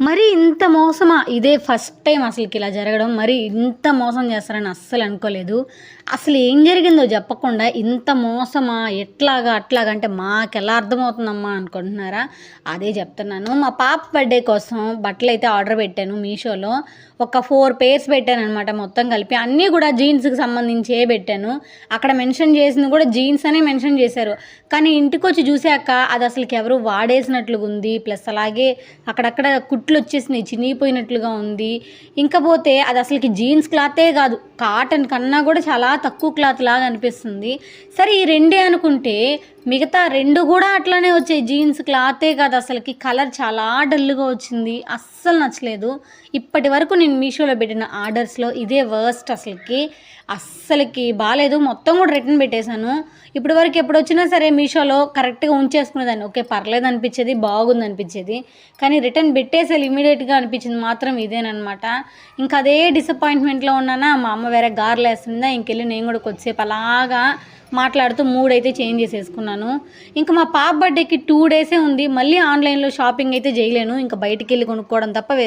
మరి ఇంత మోసమా? ఇదే ఫస్ట్ టైం అసలుకి ఇలా జరగడం. మరి ఇంత మోసం చేస్తారని అస్సలు అనుకోలేదు. అసలు ఏం జరిగిందో చెప్పకుండా ఇంత మోసమా? ఎట్లాగా అట్లాగా అంటే మాకెలా అర్థమవుతుందమ్మా అనుకుంటున్నారా? అదే చెప్తున్నాను. మా పాప బర్త్డే కోసం బట్టలు అయితే ఆర్డర్ పెట్టాను మీషోలో. ఒక ఫోర్ పేర్స్ పెట్టాను అనమాట మొత్తం కలిపి. అన్నీ కూడా జీన్స్కి సంబంధించే పెట్టాను. అక్కడ మెన్షన్ చేసింది కూడా జీన్స్ అనే మెన్షన్ చేశారు. కానీ ఇంటికి వచ్చి చూశాక అది అసలుకి ఎవరు వాడేసినట్లుగా ఉంది ప్లస్ అలాగే అక్కడక్కడ కుట్లు వచ్చేసినాయి చినిగిపోయినట్లుగా ఉంది. ఇంకా పోతే అది అసలుకి జీన్స్ క్లాతే కాదు. కాటన్ కన్నా కూడా చాలా తక్కువ క్లాత్ లాగా అనిపిస్తుంది. సరే ఈ రెండే అనుకుంటే మిగతా రెండు కూడా అట్లానే వచ్చాయి. జీన్స్ క్లాతే కాదు అసలుకి. కలర్ చాలా డల్గా వచ్చింది. అస్సలు నచ్చలేదు. ఇప్పటి వరకు నేను మీషోలో పెట్టిన ఆర్డర్స్లో ఇదే వర్స్ట్ అసలుకి. అస్సలకి బాగాలేదు మొత్తం కూడా రిటర్న్ పెట్టేశాను. ఇప్పటి వరకు ఎప్పుడు వచ్చినా సరే మీషోలో కరెక్ట్గా ఉంచేసుకునేదాన్ని. ఓకే పర్లేదు అనిపించేది బాగుంది అనిపించేది. కానీ రిటర్న్ పెట్టేసాలి ఇమీడియట్గా అనిపించింది మాత్రం ఇదేనమాట ఇంకా అదే డిసప్పాయింట్మెంట్లో ఉన్నానా? మా అమ్మ అమ్మ వేరే గారెలు వేస్తుందా ఇంకెళ్ళి నేను కూడా కొద్దిసేపు అలాగా మాట్లాడుతూ మూడ్ అయితే చేంజ్ చేసేసుకున్నాను. ఇంకా మా పాప బర్త్డేకి టూ డేసే ఉంది మళ్ళీ ఆన్లైన్లో షాపింగ్ అయితే చేయలేను ఇంకా బయటికి వెళ్ళి కొనుక్కోవడం తప్ప వేరే